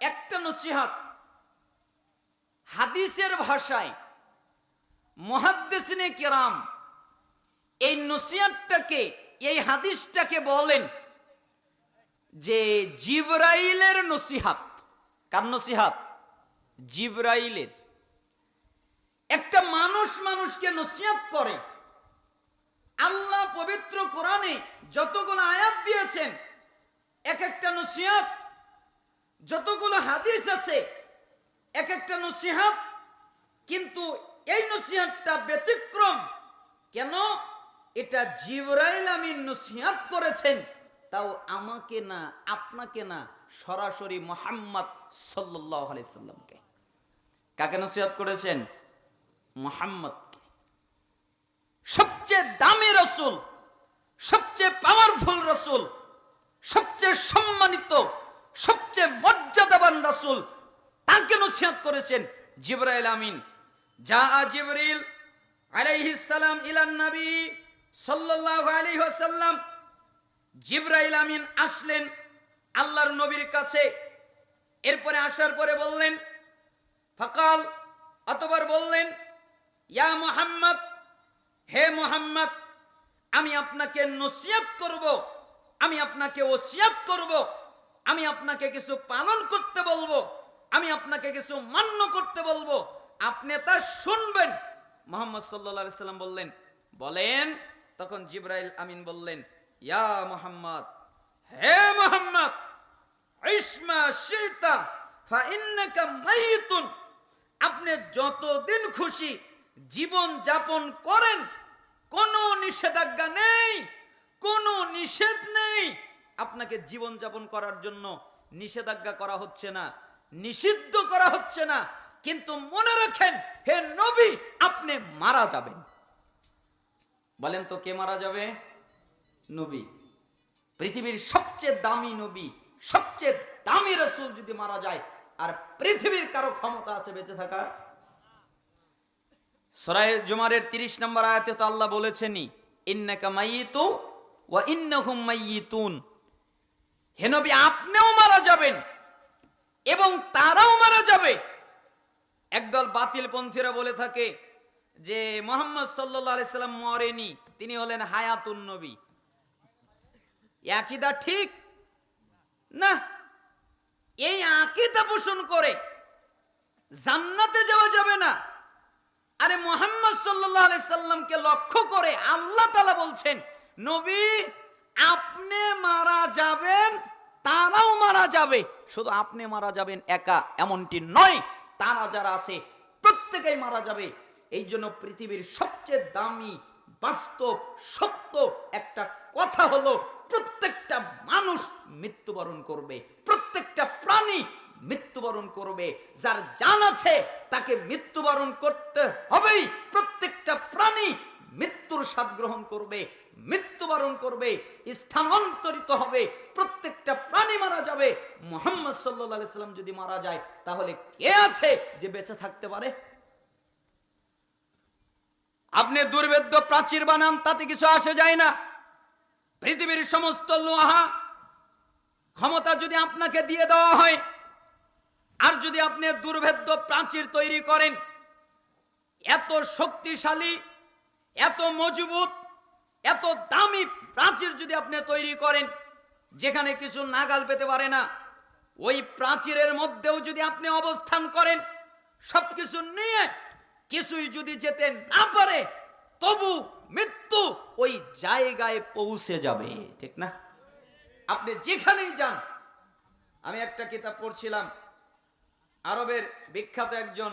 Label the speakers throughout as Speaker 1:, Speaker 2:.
Speaker 1: একটা নসিহাত। হাদিসের ভাষায় মহাদ্দেসিনে কেরাম এই নসিহাতটাকে, এই হাদিসটাকে বলেন যে জিব্রাইলের নসিহাত। কার নসিহাত? জিব্রাইলের। একটা মানুষ মানুষকে নসিহাত করে। আল্লাহ পবিত্র কোরআনে যতগুলো আয়াত দিয়েছেন, এক একটা নসিহাত যতগুলো হাদিস আছে এক একটা নসিহাত, কিন্তু এই নসিহাতটা ব্যতিক্রম। কেন? এটা জিবরাইল আমিন নসিহাত করেছেন, তাও আমাকে না, আপনাকে না, সরাসরি মোহাম্মদ আলাইসাল্লামকে কাকে নসিহাত করেছেন? মোহাম্মদকে। সবচেয়ে দামি রসুল, সবচেয়ে পাওয়ারফুল রসুল, সবচেয়ে সম্মানিত সবচেয়ে মর্যাদাবান রসুল, তাকে নসিহত করেছেন জিবরাইল আমিন। যা জিবরিল আলাইহিস সালাম ইলান নবী সাল্লাল্লাহু আলাইহি ওয়াসাল্লাম। জিবরাইল আমিন আসলেন আল্লাহর নবীর কাছে, এরপরে আসার পরে বললেন, ফকাল অতবার বললেন, ইয়া মোহাম্মদ, হে মোহাম্মদ, আমি আপনাকে নসিহত করব, আমি আপনাকে ওসিয়াত করব আমি আপনাকে কিছু পালন করতে বলব, আমি আপনাকে কিছু মান্য করতে বলব। আপনি তা শুনবেন। মোহাম্মদ সাল্লা সাল্লাম বললেন, বলেন, তখন জিব্রাইল আমিন বললেন, ইয়া মোহাম্মদ, হে মোহাম্মদ, ইসমা শিতা আপনি যতদিন খুশি জীবন যাপন করেন, কোনো নিষেধাজ্ঞা নেই, কোনো নিষেধ নেই। আপনাকে জীবন যাপন করার জন্য নিষেধাজ্ঞা করা হচ্ছে না, নিষিদ্ধ করা হচ্ছে না। কিন্তু মনে রাখেন, হে নবী, আপনি মারা যাবেন। বলেন তো কে মারা যাবে? নবী। পৃথিবীর সবচেয়ে দামি নবী, সবচেয়ে দামি রসুল যদি মারা যায়, আর পৃথিবীর কারও ক্ষমতা আছে বেঁচে থাকার? সরাই জুমারের 30 নম্বর আয়াতে তো আল্লাহ বলেছেনই, ইন্নাকা মাইয়িতু ওয়া ইন্নাহুম মাইয়িতুন। হে নবী, আপনিও মারা যাবেন এবং তারাও মারা যাবে। একদল বাতিল পন্থীরা বলে থাকে যে, মোহাম্মদ সাল্লাম মরেনি, তিনি হলেন হায়াতুন নবী। একইদা ঠিক? না। এই আকিদা পোষণ করে জান্নাতে যাওয়া যাবে না। আরে মোহাম্মদ আলাইহি সাল্লামকে লক্ষ্য করে আল্লাহ তাআলা বলছেন, নবী, আপনি মারা যাবেন তারাও মারা যাবে। শুধু আপনি মারা যাবেন একা, এমনটি নয়, তারা যারা আছে, প্রত্যেকেই মারা যাবে। এই জন্য পৃথিবীর সবচেয়ে দামি, বাস্তব, সত্য একটা কথা হলো, প্রত্যেকটা মানুষ মৃত্যুবরণ করবে। প্রত্যেকটা প্রাণী মৃত্যুবরণ করবে। যার জান আছে, তাকে মৃত্যুবরণ করতে হবেই। প্রত্যেকটা প্রাণী মৃত্যুর স্বাদ গ্রহণ করবে, মৃত্যুবরণ করবে, স্থানান্তরিত হবে, প্রত্যেকটা প্রাণী মারা যাবে। মোহাম্মদ সাল্লাম যদি মারা যায়, তাহলে কে আছে যে বেঁচে থাকতে পারে? আপনি দুর্বেদ্য প্রাচীর বানান, তাতে কিছু আসে যায় না। পৃথিবীর সমস্ত লোহা ক্ষমতা যদি আপনাকে দিয়ে দেওয়া হয়, আর যদি আপনি দুর্ভেদ্য প্রাচীর তৈরি করেন, এত শক্তিশালী এত মজবুত, এত দামি প্রাচীর যদি আপনি তৈরি করেন, যেখানে কিছু নাগাল পেতে পারে না, ওই প্রাচীরের মধ্যেও যদি আপনি অবস্থান করেন, সবকিছু নিয়ে কিছুই যদি যেতে না পারে, তবু মৃত্যু ওই জায়গায় পৌঁছে যাবে, ঠিক না? আপনি যেখানেই যান, আমি একটা কিতাব পড়ছিলাম, আরবের বিখ্যাত একজন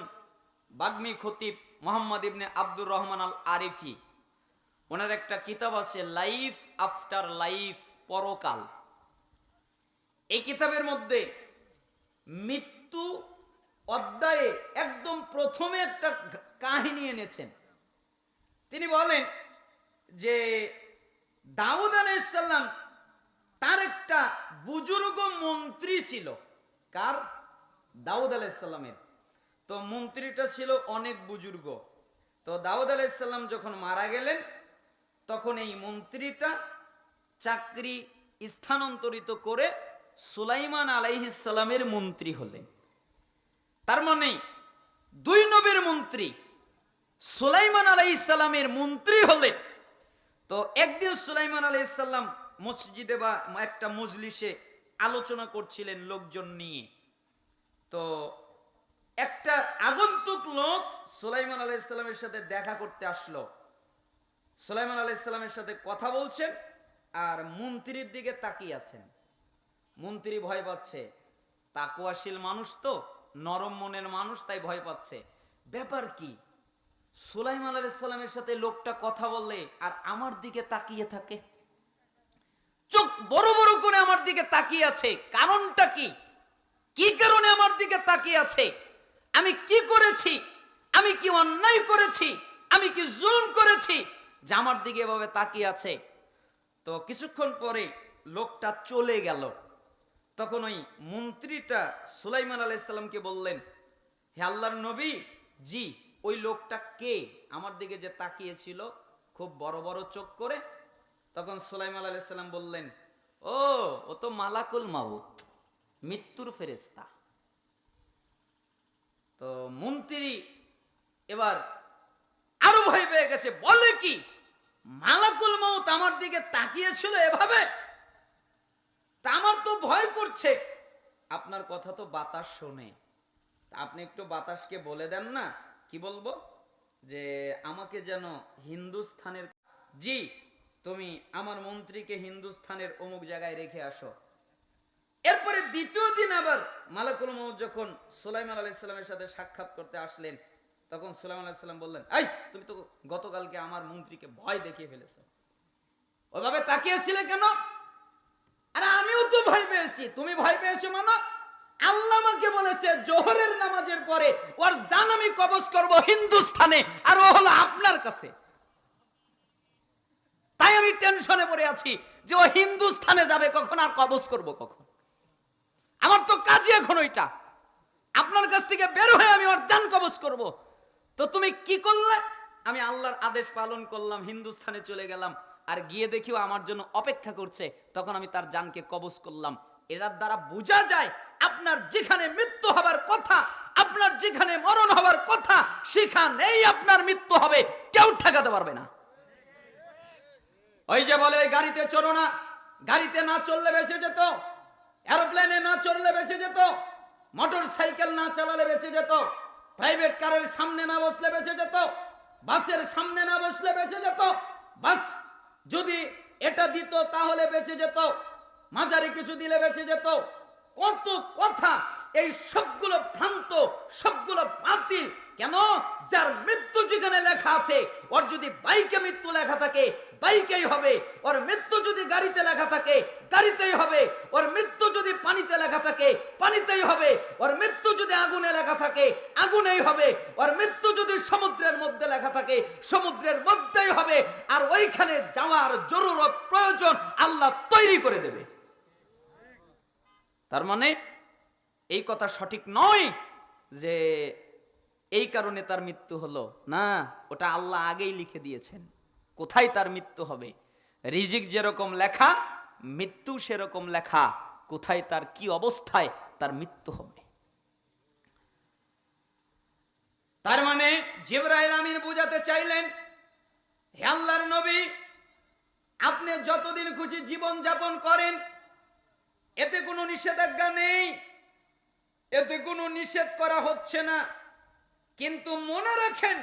Speaker 1: বাগ্মী খতিব মোহাম্মদ ইবনে আব্দুর রহমান আল আরিফি ওনার একটা কিতাব আছে, লাইফ আফটার লাইফ, পরকাল। এই কিতাবের মধ্যে মৃত্যু অধ্যায়ে একদম প্রথমে একটা কাহিনী এনেছেন। তিনি বলেন যে দাউদ আলাইসাল্লাম তার একটা বুজুর্গ মন্ত্রী ছিল। কার? দাউদ আলাইসাল্লামের তো মন্ত্রীটা ছিল অনেক বুজুর্গ। তো দাউদ আলাইসাল্লাম যখন মারা গেলেন, তখন এই মন্ত্রীটা চাকরি স্থানান্তরিত করে সুলাইমান আলাইহিসাল্লামের মন্ত্রী হলেন। তার মানে দুই নবীর মন্ত্রী সুলাইমান আলাইহিসালামের মন্ত্রী হলেন। তো একদিন সুলাইমান আলাইহিসাল্লাম মসজিদে বা একটা মজলিসে আলোচনা করছিলেন লোকজন নিয়ে। তো একটা আগন্তুক লোক সুলাইমান আলাইহিসাল্লামের সাথে দেখা করতে আসলো। সুলাইমান আলাইহিসাল্লামের সাথে কথা বলছেন আর মন্ত্রীর দিকে তাকিয়ে আছেন। মন্ত্রী ভয় পাচ্ছে। তাকুয়াশীল মানুষ তো, নরম মনের মানুষ, তাই ভয় পাচ্ছে। ব্যাপার কি? সুলাইমান আলাইসাল্লামের সাথে লোকটা কথা বললে আর আমার দিকে তাকিয়ে থাকে? চোখ বড় বড় করে আমার দিকে তাকিয়ে আছে। কারণটা কি? কি কারণে আমার দিকে তাকিয়ে আছে? আমি কি করেছি? আমি কি অন্যায় করেছি? আমি কি জুলুম করেছি? যে আমার দিকে এভাবে তাকিয়ে আছে। তো কিছুক্ষণ পরে লোকটা চলে গেল। তখন ওই মন্ত্রীটা সুলাইমান আলাইসাল্লামকে বললেন, হে আল্লাহর নবী, জি, ওই লোকটা কে? আমার দিকে যে তাকিয়েছিল, খুব বড় বড় চোখ করে। তখন সুলাইমান আলাইসাল্লাম বললেন, ও ও তো মালাকুল মাউত, মৃত্যুর ফেরেস্তা তো মন্ত্রী এবার আরও ভয় পেয়ে গেছে, বলে কি, মালাকুল মাউত আমার দিকে তাকিয়েছিল এভাবে? আমার তো ভয় করছে। আপনার কথা তো বাতাস শোনে। আপনি একটু বাতাসকে বলে দেন না, কি বলব? যে আমাকে যেন হিন্দুস্থানের জি, তুমি আমার মন্ত্রীকে হিন্দুস্থানের অমুক জায়গায় রেখে আসো। এরপরে দ্বিতীয় দিন আবার মালাকুল মহম্মদ যখন সুলাইমান আলাইসাল্লামের সাথে সাক্ষাৎ করতে আসলেন, তখন সুলাইমান আলাইসাল্লাম বললেন, এই, তুমি তো গতকালকে আমার মন্ত্রীকে ভয় দেখিয়ে ফেলেছো। ওইভাবে তাকিয়েছিলে কেন? আরে, আমিও তো ভয় পেয়েছি। তুমি ভয় পেয়েছ মানো? আল্লাহ আমাকে বলেছে, জোহরের নামাজের পরে ওর জান আমি কবজ করব হিন্দুস্থানে আর ও হলো আপনার কাছে। তাই আমি টেনশনে পড়ে আছি যে ও হিন্দুস্থানে যাবে, কখন আর কবজ করব কখন? আমার তো কাজই এখন ওইটা। আপনার কাছ থেকে বের হয়ে আমি ওর জান কবজ করব। তো তুমি কি করলে? আমি আল্লাহর আদেশ পালন করলাম, হিন্দুস্থানে চলে গেলাম, আর গিয়ে দেখিও আমার জন্য অপেক্ষা করছে। তখন আমি তার জানকে কবজ করলাম। এটার দ্বারা বোঝা যায় আপনার যেখানে মৃত্যু হবার কথা, আপনার যেখানে মরণ হবার কথা, সেখানেই আপনার মৃত্যু হবে। কেউ ঠেকাতে পারবে না। ওই যে বলে গাড়িতে চলো না। গাড়িতে না চললে বেঁচে যেত। এরোপ্লেনে না চড়লে বেঁচে যেত মোটর সাইকেল না চালালে বেঁচে যেত, প্রাইভেট কারের সামনে না বসলে বেঁচে যেত, বাসের সামনে না বসলে বেঁচে যেত, বাস যদি এটা দিত তাহলে বেঁচে যেত, মাঝারি কিছু দিলে বেঁচে যেত। কত কথা, এই সবগুলো ভ্রান্ত, সবগুলো বাতিল কেন? যার মৃত্যু যেখানে লেখা আছে, ওর যদি বাইকে মৃত্যু লেখা থাকে, বাইকেই হবে। ওর মৃত্যু যদি গাড়িতে লেখা থাকে, গাড়িতেই হবে। ওর মৃত্যু যদি পানিতে লেখা থাকে, পানিতেই হবে। ওর মৃত্যু যদি আগুনে লেখা থাকে, আগুনেই হবে। ওর মৃত্যু যদি সমুদ্রের মধ্যে লেখা থাকে, সমুদ্রের মধ্যেই হবে। আর ওইখানে যাওয়ার জরুরত প্রয়োজন আল্লাহ তৈরি করে দেবে। তার মানে এই কথা সঠিক নয় যে এই কারণে তার মৃত্যু হলো। না, ওটা আল্লাহ আগেই লিখে দিয়েছেন। কোথায় তার মৃত্যু হবে? রিজিক যেরকম লেখা, মৃত্যু সেরকম লেখা। কোথায় তার কি অবস্থায় তার মৃত্যু হবে? তার মানে জিবরাইল আমিন বুঝাতে চাইলেন, হে আল্লাহর নবী, আপনি যতদিন খুশি জীবন যাপন করেন, এতে কোনো নিষেধাজ্ঞা নেই, এতে কোনো নিষেধ করা হচ্ছে না। কিন্তু মনে রাখেন